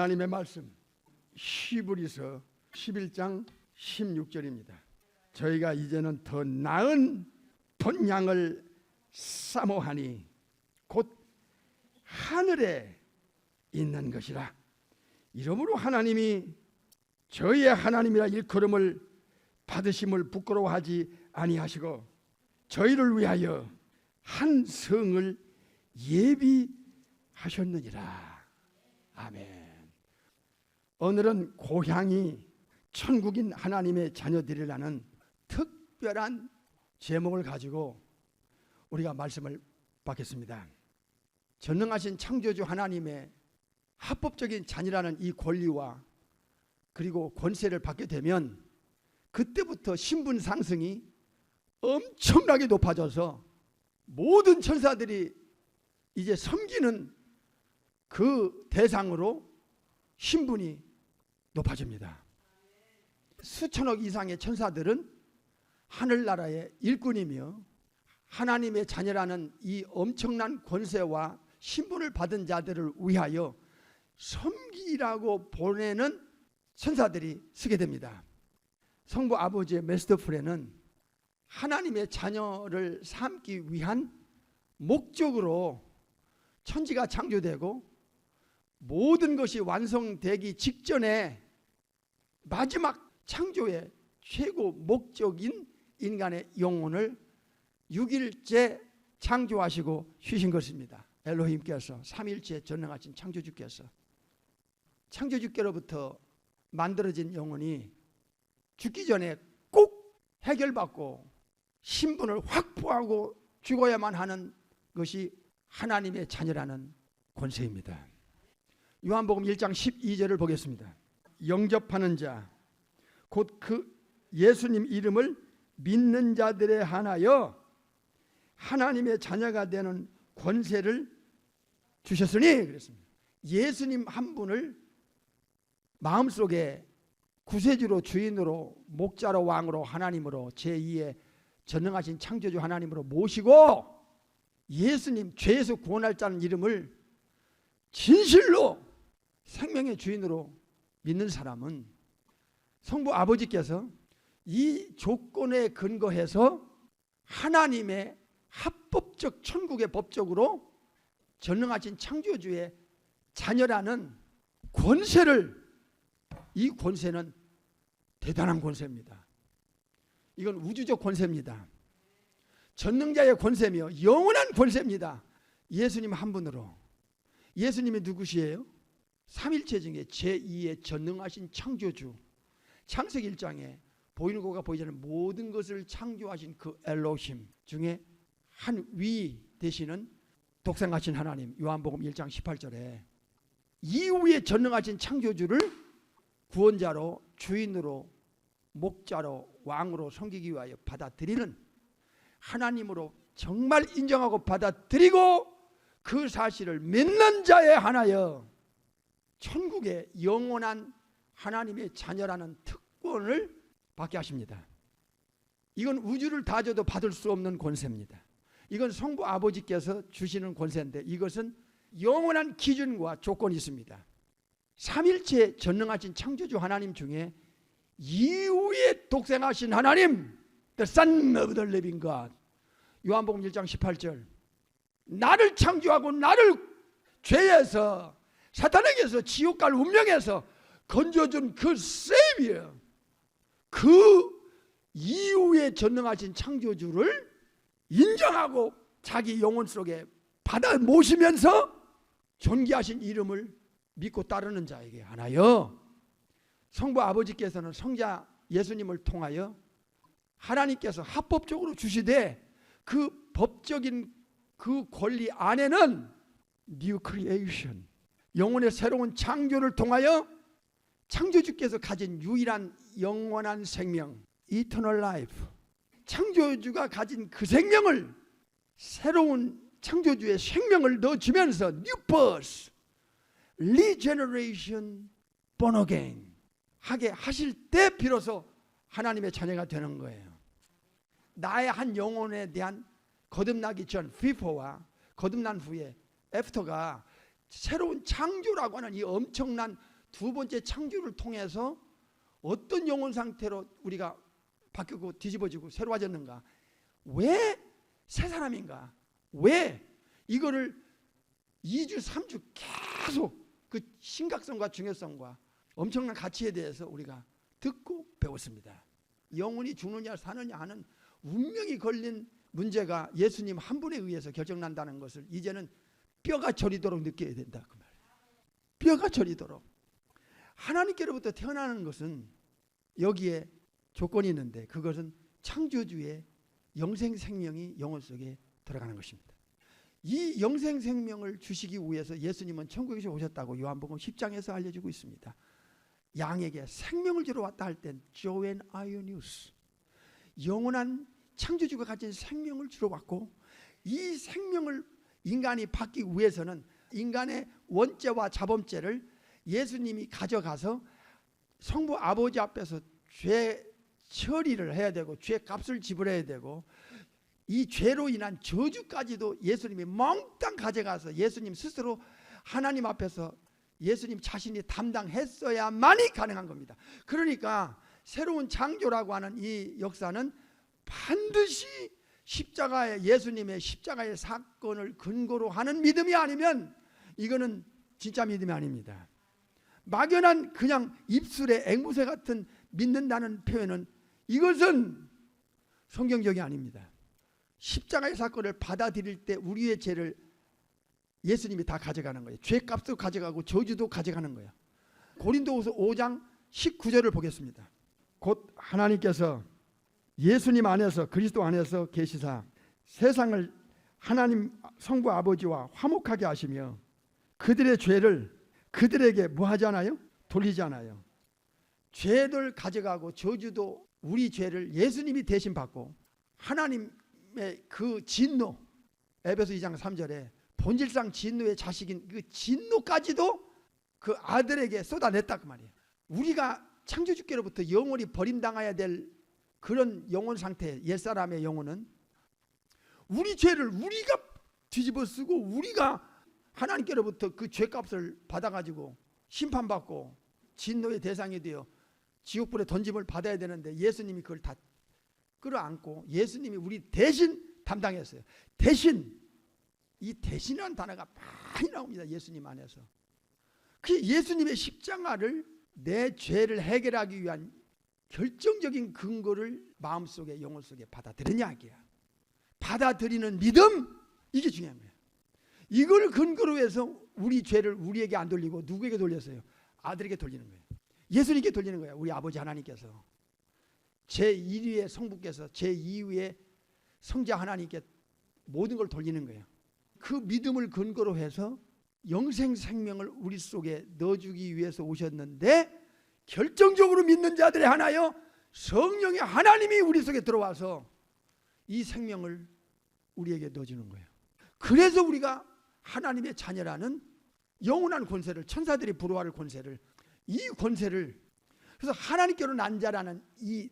하나님의 말씀 히브리서 11장 16절입니다. 저희가 이제는 더 나은 본향을 사모하니 곧 하늘에 있는 것이라. 이러므로 하나님이 저희의 하나님이라 일컬음을 받으심을 부끄러워하지 아니하시고 저희를 위하여 한 성을 예비하셨느니라. 아멘. 오늘은 고향이 천국인 하나님의 자녀들이라는 특별한 제목을 가지고 우리가 말씀을 받겠습니다. 전능하신 창조주 하나님의 합법적인 자녀라는 이 권리와 그리고 권세를 받게 되면 그때부터 신분 상승이 엄청나게 높아져서 모든 천사들이 이제 섬기는 그 대상으로 신분이 높아집니다. 수천억 이상의 천사들은 하늘나라의 일꾼이며 하나님의 자녀라는 이 엄청난 권세와 신분을 받은 자들을 위하여 섬기라고 보내는 천사들이 쓰게 됩니다. 성부 아버지의 메스터풀에는 하나님의 자녀를 삼기 위한 목적으로 천지가 창조되고 모든 것이 완성되기 직전에 마지막 창조의 최고 목적인 인간의 영혼을 6일째 창조하시고 쉬신 것입니다. 엘로힘께서 3일째 전능하신 창조주께서 창조주께로부터 만들어진 영혼이 죽기 전에 꼭 해결받고 신분을 확보하고 죽어야만 하는 것이 하나님의 자녀라는 권세입니다. 요한복음 1장 12절을 보겠습니다. 영접하는 자, 곧 그 예수님 이름을 믿는 자들에 한하여 하나님의 자녀가 되는 권세를 주셨으니 그랬습니다. 예수님 한 분을 마음속에 구세주로 주인으로 목자로 왕으로 하나님으로 제2의 전능하신 창조주 하나님으로 모시고 예수님 죄에서 구원할 자는 이름을 진실로 생명의 주인으로 믿는 사람은 성부 아버지께서 이 조건에 근거해서 하나님의 합법적 천국의 법적으로 전능하신 창조주의 자녀라는 권세를 이 권세는 대단한 권세입니다. 이건 우주적 권세입니다. 전능자의 권세며 영원한 권세입니다. 예수님 한 분으로. 예수님이 누구시에요? 삼일체 중에 제2의 전능하신 창조주. 창세기 1장에 보이는 것과 보이지 않는 모든 것을 창조하신 그 엘로힘 중에 한 위 되시는 독생하신 하나님 요한복음 1장 18절에 이후에 전능하신 창조주를 구원자로 주인으로 목자로 왕으로 섬기기 위하여 받아들이는 하나님으로 정말 인정하고 받아들이고 그 사실을 믿는 자에 한하여 천국의 영원한 하나님의 자녀라는 특권을 받게 하십니다. 이건 우주를 다 줘도 받을 수 없는 권세입니다. 이건 성부 아버지께서 주시는 권세인데 이것은 영원한 기준과 조건이 있습니다. 삼일체 전능하신 창조주 하나님 중에 이후에 독생하신 하나님 The Son of the Living God 요한복음 1장 18절 나를 창조하고 나를 죄에서 사탄에게서 지옥 갈 운명에서 건져준 그 세비어 그 이후에 전능하신 창조주를 인정하고 자기 영혼 속에 받아 모시면서 존귀하신 이름을 믿고 따르는 자에게 하나요. 성부 아버지께서는 성자 예수님을 통하여 하나님께서 합법적으로 주시되 그 법적인 그 권리 안에는 new creation 영혼의 새로운 창조를 통하여 창조주께서 가진 유일한 영원한 생명 eternal life 창조주가 가진 그 생명을 새로운 창조주의 생명을 넣어주면서 new birth regeneration born again 하게 하실 때 비로소 하나님의 자녀가 되는 거예요. 나의 한 영혼에 대한 거듭나기 전 before와 거듭난 후에 after가 새로운 창조라고 하는 이 엄청난 두 번째 창조를 통해서 어떤 영혼 상태로 우리가 바뀌고 뒤집어지고 새로워졌는가? 왜 새 사람인가? 왜 이거를 2주, 3주 계속 그 심각성과 중요성과 엄청난 가치에 대해서 우리가 듣고 배웠습니다. 영혼이 죽느냐 사느냐 하는 운명이 걸린 문제가 예수님 한 분에 의해서 결정난다는 것을 이제는 뼈가 저리도록 느껴야 된다 그 말이에요. 뼈가 저리도록 하나님께로부터 태어나는 것은 여기에 조건이 있는데 그것은 창조주의 영생 생명이 영혼 속에 들어가는 것입니다. 이 영생 생명을 주시기 위해서 예수님은 천국에서 오셨다고 요한복음 10장에서 알려주고 있습니다. 양에게 생명을 주러 왔다 할 땐 조엔 아이오니우스 영원한 창조주가 가진 생명을 주러 왔고 이 생명을 인간이 받기 위해서는 인간의 원죄와 자범죄를 예수님이 가져가서 성부 아버지 앞에서 죄 처리를 해야 되고 죄 값을 지불해야 되고 이 죄로 인한 저주까지도 예수님이 몽땅 가져가서 예수님 스스로 하나님 앞에서 예수님 자신이 담당했어야만이 가능한 겁니다. 그러니까 새로운 창조라고 하는 이 역사는 반드시 십자가의 예수님의 십자가의 사건을 근거로 하는 믿음이 아니면 이거는 진짜 믿음이 아닙니다. 막연한 그냥 입술에 앵무새 같은 믿는다는 표현은 이것은 성경적이 아닙니다. 십자가의 사건을 받아들일 때 우리의 죄를 예수님이 다 가져가는 거예요. 죄값도 가져가고 저주도 가져가는 거예요. 고린도후서 5장 19절을 보겠습니다. 곧 하나님께서 예수님 안에서 그리스도 안에서 계시사 세상을 하나님 성부 아버지와 화목하게 하시며 그들의 죄를 그들에게 뭐 하잖아요? 돌리잖아요. 죄를 가져가고 저주도 우리 죄를 예수님이 대신 받고 하나님의 그 진노 에베소 2장 3절에 본질상 진노의 자식인 그 진노까지도 그 아들에게 쏟아냈다 그 말이에요. 우리가 창조주께로부터 영원히 버림당해야 될 그런 영혼 상태 옛사람의 영혼은 우리 죄를 우리가 뒤집어 쓰고 우리가 하나님께로부터 그 죄값을 받아가지고 심판받고 진노의 대상이 되어 지옥불에 던짐을 받아야 되는데 예수님이 그걸 다 끌어안고 예수님이 우리 대신 담당했어요. 대신 이 대신이라는 단어가 많이 나옵니다. 예수님 안에서. 그 예수님의 십자가를 내 죄를 해결하기 위한 결정적인 근거를 마음속에 영혼 속에 받아들이냐 이야 받아들이는 믿음 이게 거예요. 이걸 근거로 해서 우리 죄를 우리에게 안 돌리고 누구에게 돌렸어요? 아들에게 돌리는 거예요. 예수님께 돌리는 거예요. 우리 아버지 하나님께서 제 1위의 성부께서 제 2위의 성자 하나님께 모든 걸 돌리는 거예요. 그 믿음을 근거로 해서 영생 생명을 우리 속에 넣어주기 위해서 오셨는데 결정적으로 믿는 자들의 하나요 성령의 하나님이 우리 속에 들어와서 이 생명을 우리에게 넣어주는 거예요. 그래서 우리가 하나님의 자녀라는 영원한 권세를 천사들이 부러워할 권세를 이 권세를 그래서 하나님께로 난 자라는 이,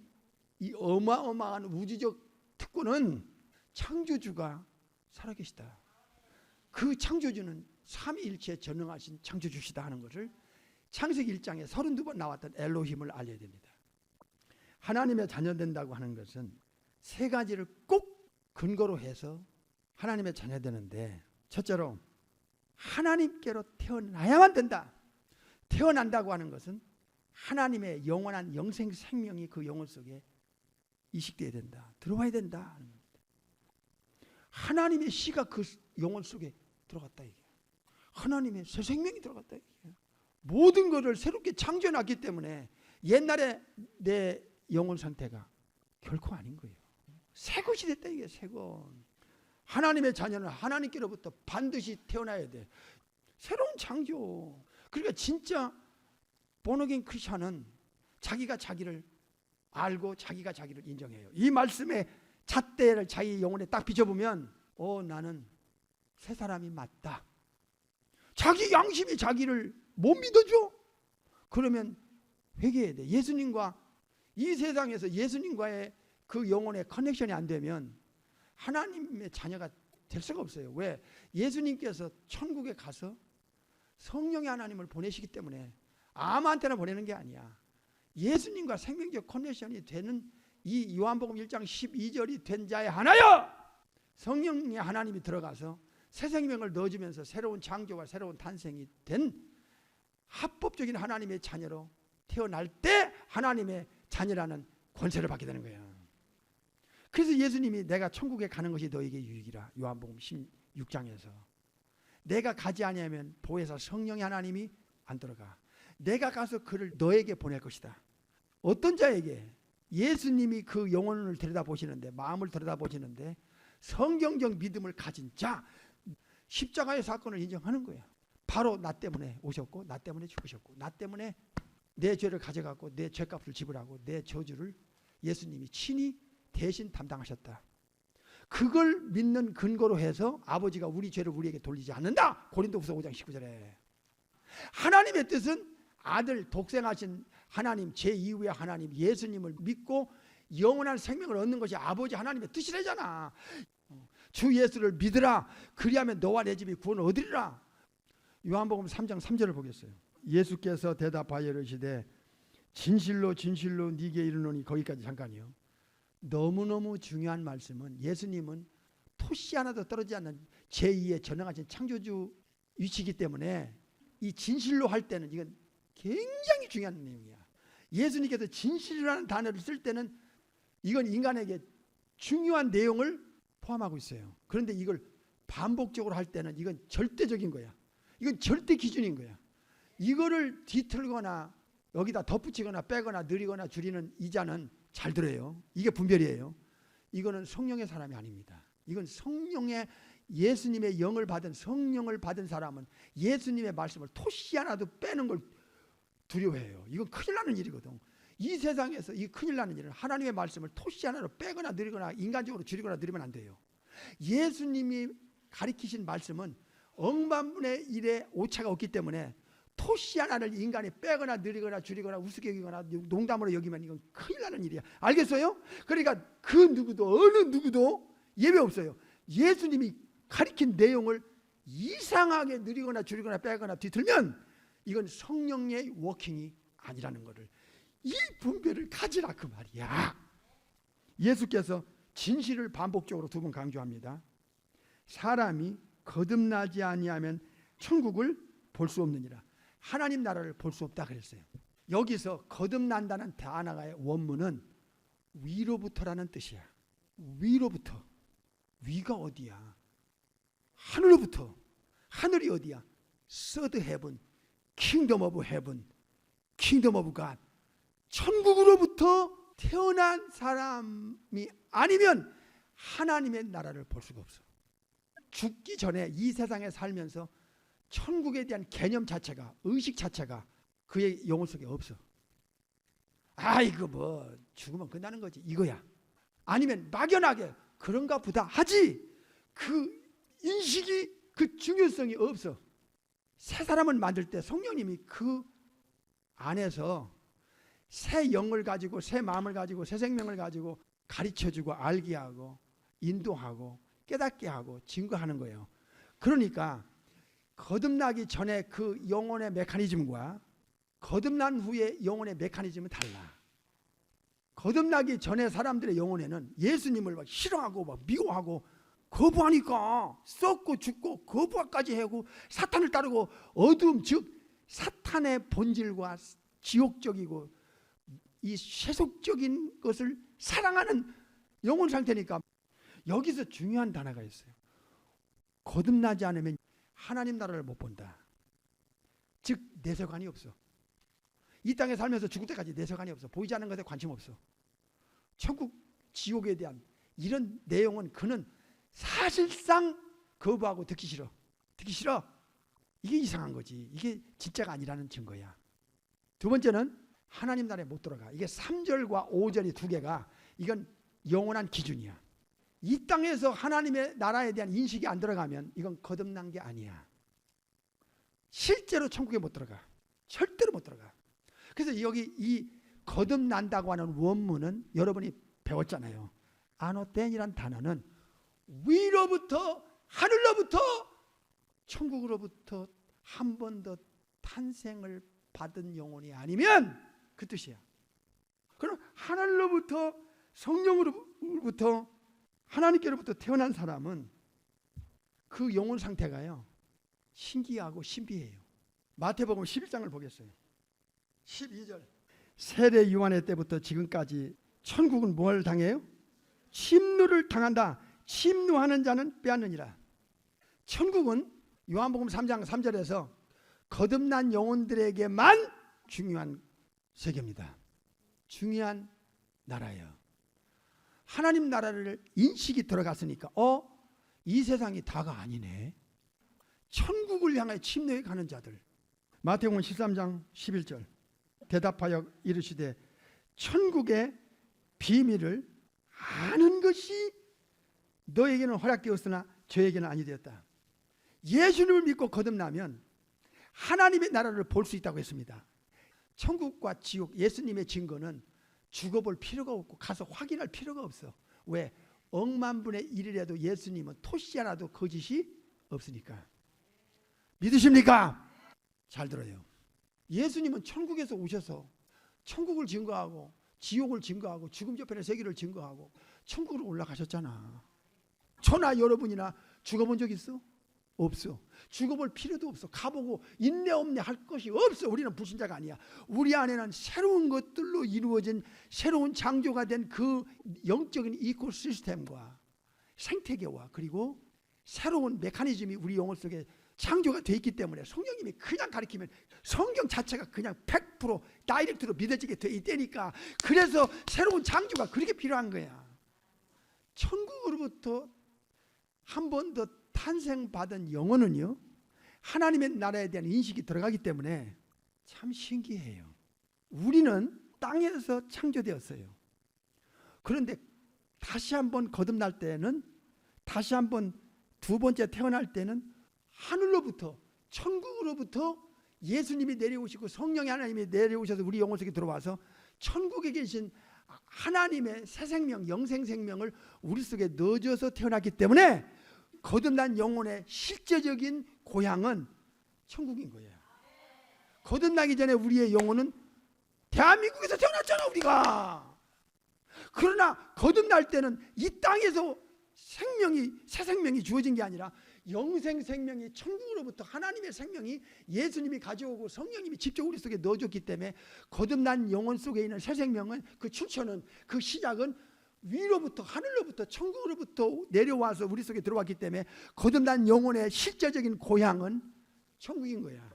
이 어마어마한 우주적 특권은 창조주가 살아계시다. 그 창조주는 삼위일체에 전능하신 창조주시다 하는 것을 창세기 1장에 32번 나왔던 엘로힘을 알려야 됩니다. 하나님의 자녀 된다고 하는 것은 세 가지를 꼭 근거로 해서 하나님의 자녀 되는데 첫째로 하나님께로 태어나야만 된다. 태어난다고 하는 것은 하나님의 영원한 영생 생명이 그 영혼 속에 이식돼야 된다. 들어와야 된다. 하나님의 씨가 그 영혼 속에 들어갔다. 하나님의 새 생명이 들어갔다. 모든 것을 새롭게 창조해놨기 때문에 옛날에 내 영혼 상태가 결코 아닌 거예요. 새 것이 됐다 이게 새 것. 하나님의 자녀는 하나님께로부터 반드시 태어나야 돼. 새로운 창조. 그러니까 진짜 보너긴 크리스천은 자기가 자기를 알고 자기가 자기를 인정해요. 이 말씀의 잣대를 자기 영혼에 딱 비춰보면 어 나는 새 사람이 맞다. 자기 양심이 자기를 못 믿어줘. 그러면 회개해야 돼. 예수님과 이 세상에서 예수님과의 그 영혼의 커넥션이 안 되면 하나님의 자녀가 될 수가 없어요. 왜? 예수님께서 천국에 가서 성령의 하나님을 보내시기 때문에 아무한테나 보내는 게 아니야. 예수님과 생명적 커넥션이 되는 이 요한복음 1장 12절이 된 자에 하나여 성령의 하나님이 들어가서 새 생명을 넣어주면서 새로운 창조와 새로운 탄생이 된 합법적인 하나님의 자녀로 태어날 때 하나님의 자녀라는 권세를 받게 되는 거예요. 그래서 예수님이 내가 천국에 가는 것이 너에게 유익이라 요한복음 16장에서 내가 가지 아니하면 보혜사 성령의 하나님이 안 들어가. 내가 가서 그를 너에게 보낼 것이다. 어떤 자에게 예수님이 그 영혼을 들여다보시는데 마음을 들여다보시는데 성경적 믿음을 가진 자 십자가의 사건을 인정하는 거야. 바로 나 때문에 오셨고 나 때문에 죽으셨고 나 때문에 내 죄를 가져갔고 내 죄값을 지불하고 내 저주를 예수님이 친히 대신 담당하셨다. 그걸 믿는 근거로 해서 아버지가 우리 죄를 우리에게 돌리지 않는다. 고린도후서 5장 19절에 하나님의 뜻은 아들 독생하신 하나님 제2위의 하나님 예수님을 믿고 영원한 생명을 얻는 것이 아버지 하나님의 뜻이래잖아. 주 예수를 믿으라. 그리하면 너와 내 집이 구원을 얻으리라. 요한복음 3장 3절을 보겠어요. 예수께서 대답하여 이르시되 진실로 진실로 네게 이르노니 거기까지 잠깐이요. 너무너무 중요한 말씀은 예수님은 토시 하나도 떨어지지 않는 제2의 전능하신 창조주 위치이기 때문에 이 진실로 할 때는 이건 굉장히 중요한 내용이야. 예수님께서 진실이라는 단어를 쓸 때는 이건 인간에게 중요한 내용을 포함하고 있어요. 그런데 이걸 반복적으로 할 때는 이건 절대적인 거야. 이건 절대 기준인 거야. 이거를 뒤틀거나 여기다 덧붙이거나 빼거나 느리거나 줄이는 이자는 잘 들어요. 이게 분별이에요. 이거는 성령의 사람이 아닙니다. 이건 성령의 예수님의 영을 받은 성령을 받은 사람은 예수님의 말씀을 토시 하나도 빼는 걸 두려워해요. 이건 큰일 나는 일이거든. 이 세상에서 이 큰일 나는 일은 하나님의 말씀을 토시 하나로 빼거나 느리거나 인간적으로 줄이거나 느리면 안 돼요. 예수님이 가리키신 말씀은 억만분의 일에 오차가 없기 때문에 토시 하나를 인간이 빼거나 느리거나 줄이거나 우습게 여기거나 농담으로 여기면 이건 큰일 나는 일이야. 알겠어요? 그러니까 그 누구도 어느 누구도 예외 없어요. 예수님이 가리킨 내용을 이상하게 느리거나 줄이거나 빼거나 뒤틀면 이건 성령의 워킹이 아니라는 것을 이 분별을 가지라 그 말이야. 예수께서 진실을 반복적으로 두 번 강조합니다. 사람이 거듭나지 아니하면 천국을 볼 수 없느니라. 하나님 나라를 볼 수 없다 그랬어요. 여기서 거듭난다는 단어의 원문은 위로부터라는 뜻이야. 위로부터. 위가 어디야? 하늘로부터. 하늘이 어디야? 서드 헤븐, 킹덤 오브 헤븐, 킹덤 오브 갓. 천국으로부터 태어난 사람이 아니면 하나님의 나라를 볼 수가 없어. 죽기 전에 이 세상에 살면서 천국에 대한 개념 자체가 의식 자체가 그의 영혼 속에 없어. 아 이거 뭐 죽으면 끝나는 거지 이거야. 아니면 막연하게 그런가 보다 하지 그 인식이 그 중요성이 없어. 새 사람을 만들 때 성령님이 그 안에서 새 영을 가지고 새 마음을 가지고 새 생명을 가지고 가르쳐주고 알게 하고 인도하고 깨닫게 하고 증거하는 거예요. 그러니까 거듭나기 전에 그 영혼의 메커니즘과 거듭난 후에 영혼의 메커니즘은 달라. 거듭나기 전에 사람들의 영혼에는 예수님을 막 싫어하고 막 미워하고 거부하니까 썩고 죽고 거부까지 하고 사탄을 따르고 어둠 즉 사탄의 본질과 지옥적이고 이 세속적인 것을 사랑하는 영혼 상태니까 여기서 중요한 단어가 있어요. 거듭나지 않으면 하나님 나라를 못 본다. 즉 내세관이 없어. 이 땅에 살면서 죽을 때까지 내세관이 없어. 보이지 않는 것에 관심 없어. 천국 지옥에 대한 이런 내용은 그는 사실상 거부하고 듣기 싫어. 듣기 싫어. 이게 이상한 거지. 이게 진짜가 아니라는 증거야. 두 번째는 하나님 나라에 못 들어가. 이게 3절과 5절이 두 개가 이건 영원한 기준이야. 이 땅에서 하나님의 나라에 대한 인식이 안 들어가면 이건 거듭난 게 아니야. 실제로 천국에 못 들어가. 절대로 못 들어가. 그래서 여기 이 거듭난다고 하는 원문은 여러분이 배웠잖아요. 아노텐이란 단어는 위로부터 하늘로부터 천국으로부터 한 번 더 탄생을 받은 영혼이 아니면 그 뜻이야. 그럼 하늘로부터 성령으로부터 하나님께로부터 태어난 사람은 그 영혼 상태가요. 신기하고 신비해요. 마태복음 11장을 보겠어요. 12절. 세례 요한의 때부터 지금까지 천국은 뭘 당해요? 침노를 당한다. 침노하는 자는 빼앗느니라. 천국은 요한복음 3장 3절에서 거듭난 영혼들에게만 중요한 세계입니다. 중요한 나라예요. 하나님 나라를 인식이 들어갔으니까 어? 이 세상이 다가 아니네. 천국을 향해 침노해 가는 자들. 마태복음 13장 11절. 대답하여 이르시되 천국의 비밀을 아는 것이 너에게는 허락되었으나 저에게는 아니 되었다. 예수님을 믿고 거듭나면 하나님의 나라를 볼 수 있다고 했습니다. 천국과 지옥 예수님의 증거는 죽어볼 필요가 없고 가서 확인할 필요가 없어. 왜? 억만분의 일이라도 예수님은 토시 하나도 거짓이 없으니까. 믿으십니까? 잘 들어요. 예수님은 천국에서 오셔서 천국을 증거하고 지옥을 증거하고 죽음 저편의 세계를 증거하고 천국으로 올라가셨잖아. 저나 여러분이나 죽어본 적 있어? 없어. 죽어볼 필요도 없어. 가보고 인내 없네 할 것이 없어. 우리는 불신자가 아니야. 우리 안에는 새로운 것들로 이루어진 새로운 창조가 된 그 영적인 이코 시스템과 생태계와 그리고 새로운 메커니즘이 우리 영혼 속에 창조가 돼 있기 때문에 성령님이 그냥 가르치면 성경 자체가 그냥 100% 다이렉트로 믿어지게 돼 있다니까 그래서 새로운 창조가 그렇게 필요한 거야 천국으로부터 한 번 더 탄생받은 영혼은요 하나님의 나라에 대한 인식이 들어가기 때문에 참 신기해요. 우리는 땅에서 창조되었어요. 그런데 다시 한번 거듭날 때는 다시 한번 두 번째 태어날 때는 하늘로부터 천국으로부터 예수님이 내려오시고 성령의 하나님이 내려오셔서 우리 영혼 속에 들어와서 천국에 계신 하나님의 새 생명, 영생 생명을 우리 속에 넣어줘서 태어났기 때문에 거듭난 영혼의 실제적인 고향은 천국인 거예요. 거듭나기 전에 우리의 영혼은 대한민국에서 태어났잖아 우리가. 그러나 거듭날 때는 이 땅에서 생명이 새 생명이 주어진 게 아니라 영생 생명이 천국으로부터 하나님의 생명이 예수님이 가져오고 성령님이 직접 우리 속에 넣어줬기 때문에 거듭난 영혼 속에 있는 새 생명은 그 출처는 그 시작은 위로부터 하늘로부터 천국으로부터 내려와서 우리 속에 들어왔기 때문에 거듭난 영혼의 실제적인 고향은 천국인 거야.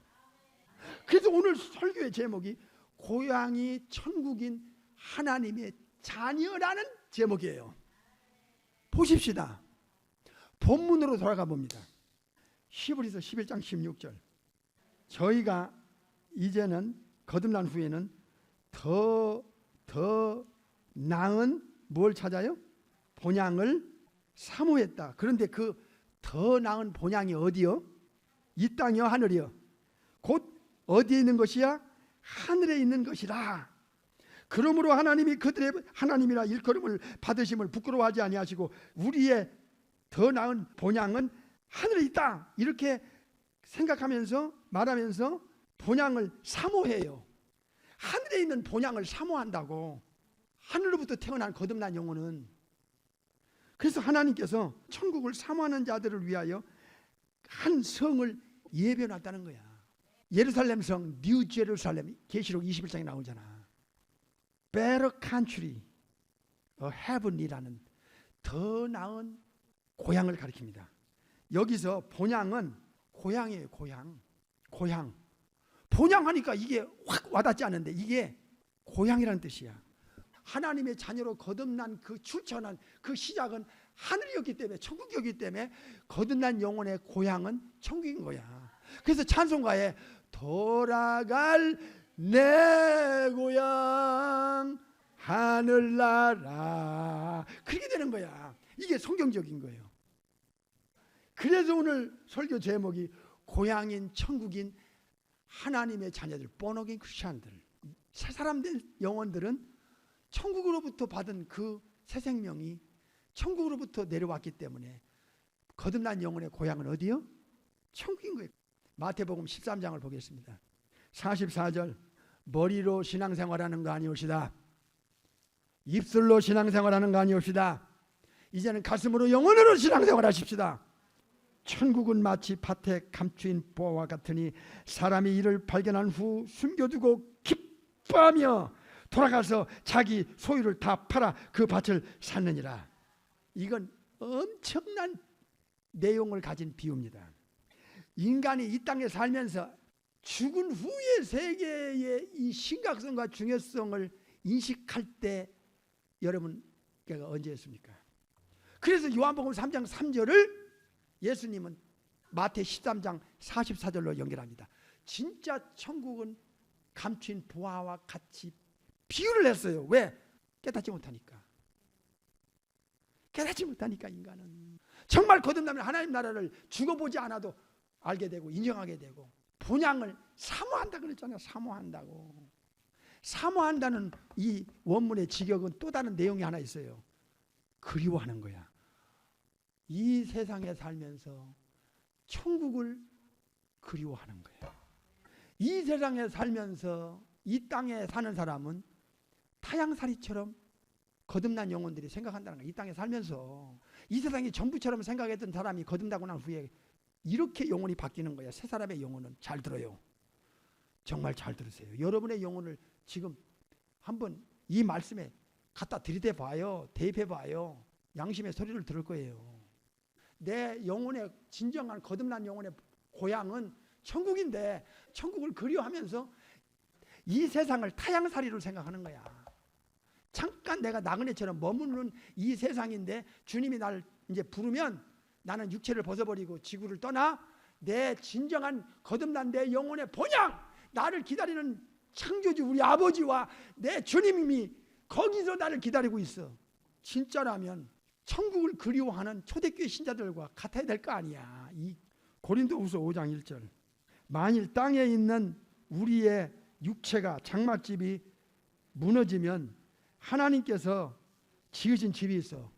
그래서 오늘 설교의 제목이 고향이 천국인 하나님의 자녀라는 제목이에요. 보십시다. 본문으로 돌아가 봅니다. 히브리서 11장 16절. 저희가 이제는 거듭난 후에는 더 더 나은 뭘 찾아요? 본향을 사모했다. 그런데 그 더 나은 본향이 어디요? 이 땅이요, 하늘이요. 곧 어디에 있는 것이야? 하늘에 있는 것이라. 그러므로 하나님이 그들의 하나님이라 일컬음을 받으심을 부끄러워하지 아니하시고 우리의 더 나은 본향은 하늘에 있다. 이렇게 생각하면서 말하면서 본향을 사모해요. 하늘에 있는 본향을 사모한다고. 하늘로부터 태어난 거듭난 영혼은 그래서 하나님께서 천국을 사모하는 자들을 위하여 한 성을 예배해 놨다는 거야. 예루살렘 성, 뉴 제루살렘 계시록 21장에 나오잖아. better country, heaven이라는 더 나은 고향을 가리킵니다. 여기서 본향은 고향이에요, 고향. 고향. 본향 하니까 이게 확 와닿지 않는데 이게 고향이라는 뜻이야. 하나님의 자녀로 거듭난 그 출처는 그 시작은 하늘이었기 때문에 천국이었기 때문에 거듭난 영혼의 고향은 천국인 거야. 그래서 찬송가에 돌아갈 내 고향 하늘나라 그렇게 되는 거야. 이게 성경적인 거예요. 그래서 오늘 설교 제목이 고향인 천국인 하나님의 자녀들 본어긴 크리스천들 새 사람들 영혼들은 천국으로부터 받은 그 새 생명이 천국으로부터 내려왔기 때문에 거듭난 영혼의 고향은 어디요? 천국인 거예요. 마태복음 13장을 보겠습니다. 44절 머리로 신앙생활하는 거 아니옵시다. 입술로 신앙생활하는 거 아니옵시다. 이제는 가슴으로 영혼으로 신앙생활하십시다. 천국은 마치 밭에 감추인 보화와 같으니 사람이 이를 발견한 후 숨겨두고 기뻐하며 돌아가서 자기 소유를 다 팔아 그 밭을 샀느니라. 이건 엄청난 내용을 가진 비유입니다. 인간이 이 땅에 살면서 죽은 후의 세계의 이 심각성과 중요성을 인식할 때 여러분께가 언제였습니까? 그래서 요한복음 3장 3절을 예수님은 마태 13장 44절로 연결합니다. 진짜 천국은 감춘 보화와 같이 비유를 했어요. 왜? 깨닫지 못하니까. 깨닫지 못하니까 인간은 정말 거듭나면 하나님 나라를 죽어보지 않아도 알게 되고 인정하게 되고 본향을 사모한다 그랬잖아요. 사모한다고. 사모한다는 이 원문의 직역은 또 다른 내용이 하나 있어요. 그리워하는 거야. 이 세상에 살면서 천국을 그리워하는 거예요. 이 세상에 살면서 이 땅에 사는 사람은 타양살이처럼 거듭난 영혼들이 생각한다는 거예요. 이 땅에 살면서 이 세상이 전부처럼 생각했던 사람이 거듭나고 난 후에 이렇게 영혼이 바뀌는 거야. 새 사람의 영혼은 잘 들어요. 정말 잘 들으세요. 여러분의 영혼을 지금 한번 이 말씀에 갖다 들이대 봐요. 대입해 봐요. 양심의 소리를 들을 거예요. 내 영혼의 진정한 거듭난 영혼의 고향은 천국인데 천국을 그리워하면서 이 세상을 타양살이로 생각하는 거야. 잠깐 내가 나그네처럼 머무는 이 세상인데 주님이 나를 이제 부르면 나는 육체를 벗어버리고 지구를 떠나 내 진정한 거듭난 내 영혼의 본향 나를 기다리는 창조주 우리 아버지와 내 주님이 거기서 나를 기다리고 있어. 진짜라면 천국을 그리워하는 초대교회 신자들과 같아야 될 거 아니야. 이 고린도후서 5장 1절. 만일 땅에 있는 우리의 육체가 장막집이 무너지면 하나님께서 지으신 집이 있어.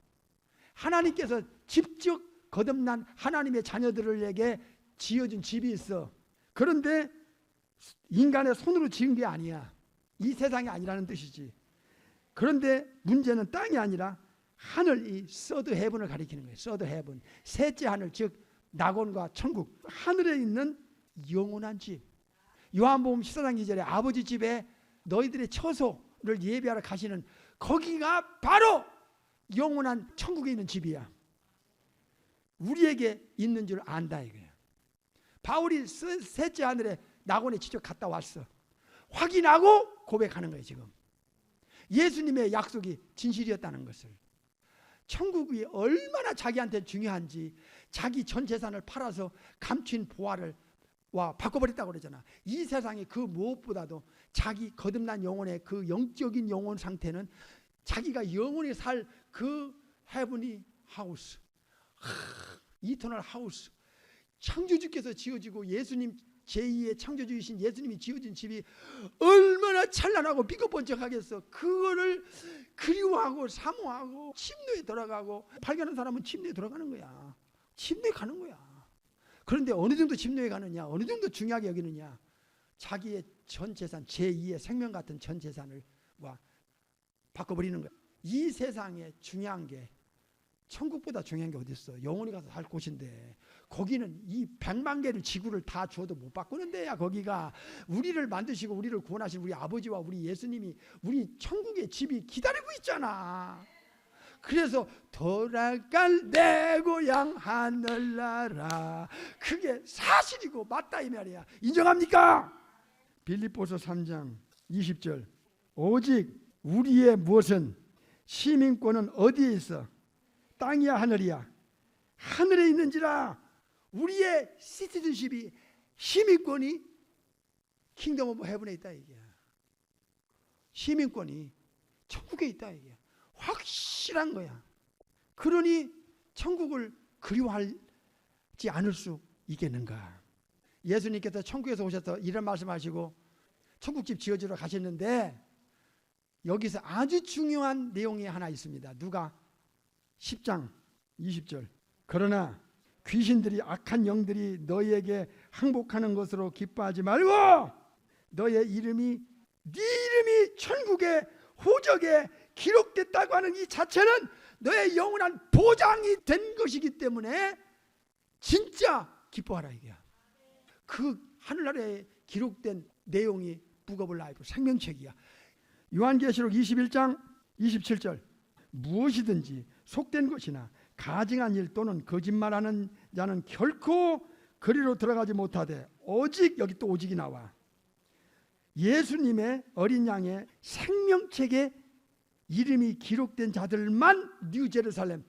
하나님께서 직접 거듭난 하나님의 자녀들에게 지어준 집이 있어. 그런데 인간의 손으로 지은 게 아니야. 이 세상이 아니라는 뜻이지. 그런데 문제는 땅이 아니라 하늘 이 서드 헤븐을 가리키는 거예요. 서드 헤븐. 셋째 하늘 즉 낙원과 천국. 하늘에 있는 영원한 집. 요한복음 14장 2절에 아버지 집에 너희들의 처소 를 예배하러 가시는 거기가 바로 영원한 천국에 있는 집이야. 우리에게 있는 줄 안다 이거야. 바울이 세- 셋째 하늘에 낙원에 직접 갔다 왔어. 확인하고 고백하는 거예요 지금. 예수님의 약속이 진실이었다는 것을. 천국이 얼마나 자기한테 중요한지 자기 전 재산을 팔아서 감춘 보화를 와 바꿔버렸다고 그러잖아. 이 세상에 그 무엇보다도 자기 거듭난 영혼의 그 영적인 영혼 상태는 자기가 영원히 살 그 헤븐이 하우스, 이터널 하우스, 창조주께서 지어지고 예수님 제2의 창조주이신 예수님이 지어진 집이 얼마나 찬란하고 비겁번쩍하겠어. 그거를 그리워하고 사모하고 침노에 들어가고 발견한 사람은 침노에 들어가는 거야. 침노에 가는 거야. 그런데 어느 정도 침노에 가느냐, 어느 정도 중요하게 여기느냐, 자기의 전 재산, 제2의 생명 같은 전 재산을 와 바꿔버리는 거야. 이 세상에 중요한 게 천국보다 중요한 게 어디 있어? 영원히 가서 살 곳인데 거기는 이 백만 개를 지구를 다 줘도 못 바꾸는 데야. 거기가 우리를 만드시고 우리를 구원하신 우리 아버지와 우리 예수님이 우리 천국의 집이 기다리고 있잖아. 그래서 돌아갈 내 고향 하늘나라 그게 사실이고 맞다 이 말이야. 인정합니까? 빌립보서 3장 20절 오직 우리의 무엇은 시민권은 어디에 있어? 땅이야 하늘이야. 하늘에 있는지라 우리의 시티즌십이 시민권이 킹덤 오브 헤븐에 있다 이게야. 시민권이 천국에 있다 이게야. 확실한 거야. 그러니 천국을 그리워하지 않을 수 있겠는가? 예수님께서 천국에서 오셔서 이런 말씀하시고 천국집 지어주러 가셨는데 여기서 아주 중요한 내용이 하나 있습니다. 누가 10장 20절. 그러나 귀신들이 악한 영들이 너희에게 항복하는 것으로 기뻐하지 말고 너의 이름이 네 이름이 천국의 호적에 기록됐다고 하는 이 자체는 너의 영원한 보장이 된 것이기 때문에 진짜 기뻐하라 이게야. 그 하늘나라에 기록된 내용이 북어블 라이프 생명책이야. 요한계시록 21장 27절 무엇이든지 속된 것이나 가증한 일 또는 거짓말하는 자는 결코 그리로 들어가지 못하되 오직 여기 또 오직이 나와 예수님의 어린 양의 생명책에 이름이 기록된 자들만 뉴 제루살렘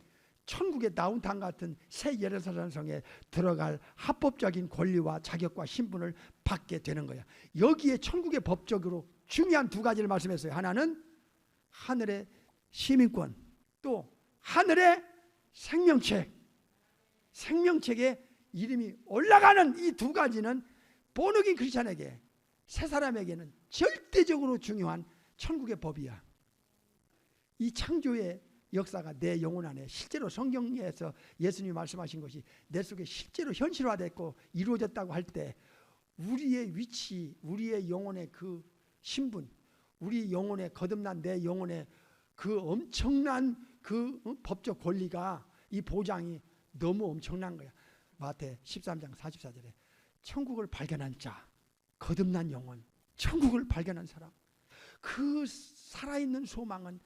천국의 다운타운 같은 새 예루살렘 성에 들어갈 합법적인 권리와 자격과 신분을 받게 되는 거야. 여기에 천국의 법적으로 중요한 두 가지를 말씀했어요. 하나는 하늘의 시민권, 또 하늘의 생명책. 생명책에 이름이 올라가는 이 두 가지는 본어긴 크리스찬에게 새 사람에게는 절대적으로 중요한 천국의 법이야. 이 창조의 역사가 내 영혼 안에 실제로 성경에서 예수님이 말씀하신 것이 내 속에 실제로 현실화됐고 이루어졌다고 할 때 우리의 위치, 우리의 영혼의 그 신분, 우리 영혼의 거듭난 내 영혼의 그 엄청난 그 어, 법적 권리가 이 보장이 너무 엄청난 거야. 마태 13장 44절에 천국을 발견한 자, 거듭난 영혼, 천국을 발견한 사람. 그 살아있는 소망은 어,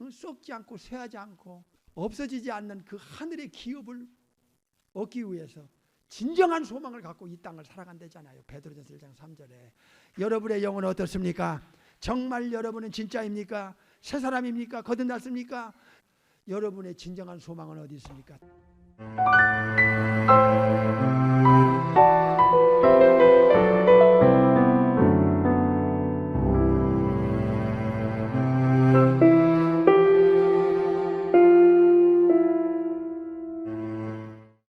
어, 썩지 않고 쇠하지 않고 없어지지 않는 그 하늘의 기업을 얻기 위해서 진정한 소망을 갖고 이 땅을 살아간다잖아요. 베드로전서 1장 3절에 여러분의 영혼은 어떻습니까? 정말 여러분은 진짜입니까? 새 사람입니까? 거듭났습니까? 여러분의 진정한 소망은 어디 있습니까?